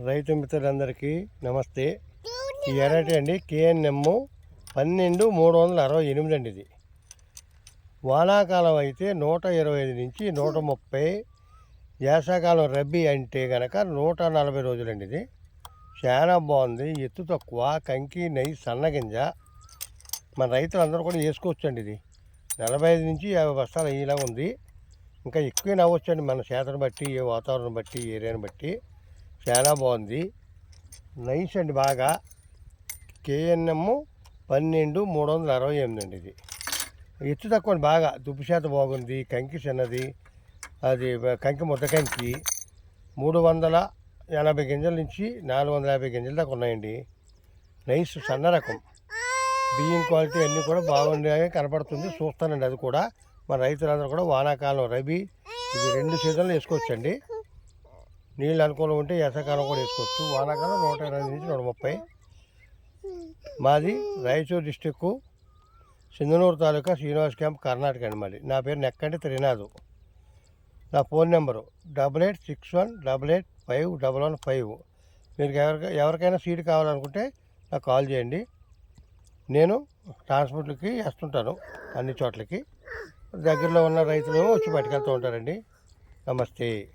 రైతు మిత్రులందరికీ నమస్తే. ఈ ఎరటి అండి కేఎన్ఎమ్ పన్నెండు మూడు వందల అరవై ఎనిమిది అండి ఇది. వానాకాలం అయితే నూట ఇరవై ఐదు నుంచి నూట ముప్పై వేసాకాలం రబ్బీ అంటే కనుక నూట నలభై రోజులండి ఇది. చాలా బాగుంది ఎత్తు తక్కువ కంకి నెయ్యి సన్నగింజ మన రైతులందరూ కూడా వేసుకోవచ్చండి ఇది. నలభై ఐదు నుంచి యాభై బస్తాలు అయ్యేలా ఉంది. ఇంకా ఎక్కువ నవ్వచ్చండి మన చేతను బట్టి ఏ వాతావరణం బట్టి ఏరియాని బట్టి. చాలా బాగుంది. నైస్ అండి బాగా. కేఎన్ఎమ్ పన్నెండు మూడు వందల అరవై ఎనిమిది అండి ఇది. ఎత్తు తక్కువ అండి బాగా. దుప్పు శాతం బాగుంది. కంకి చిన్నది అది కంకి ముద్ద కంకి. మూడు వందల ఎనభై గింజల నుంచి నాలుగు వందల యాభై గింజల దాకా ఉన్నాయండి. నైస్ సన్న రకం. బియ్యం క్వాలిటీ అన్నీ కూడా బాగుండే కనపడుతుంది. చూస్తానండి అది కూడా. మన రైతులందరూ కూడా వానాకాలం రబీ. ఇది రెండు సీజన్లు వేసుకోవచ్చండి. నీళ్ళు అనుకూలం ఉంటే ఎసకాలం కూడా వేసుకోవచ్చు. వానాకాలం నూట ఇరవై నుంచి నూట ముప్పై. మాది రాయచూరు డిస్టిక్ సింధనూరు తాలూకా శ్రీనివాస్ క్యాంప్ కర్ణాటక అండి మళ్ళీ నా పేరు నెక్కండి త్రినాథు. నా phone number double eight six one double eight five double one five. మీరు ఎవరికి ఎవరికైనా సీట్ కావాలనుకుంటే నాకు కాల్ చేయండి. నేను ట్రాన్స్పోర్ట్లకి వేస్తుంటాను అన్ని చోట్లకి. దగ్గరలో ఉన్న రైతులు వచ్చి పట్టుకెళ్తూ ఉంటారండి. నమస్తే.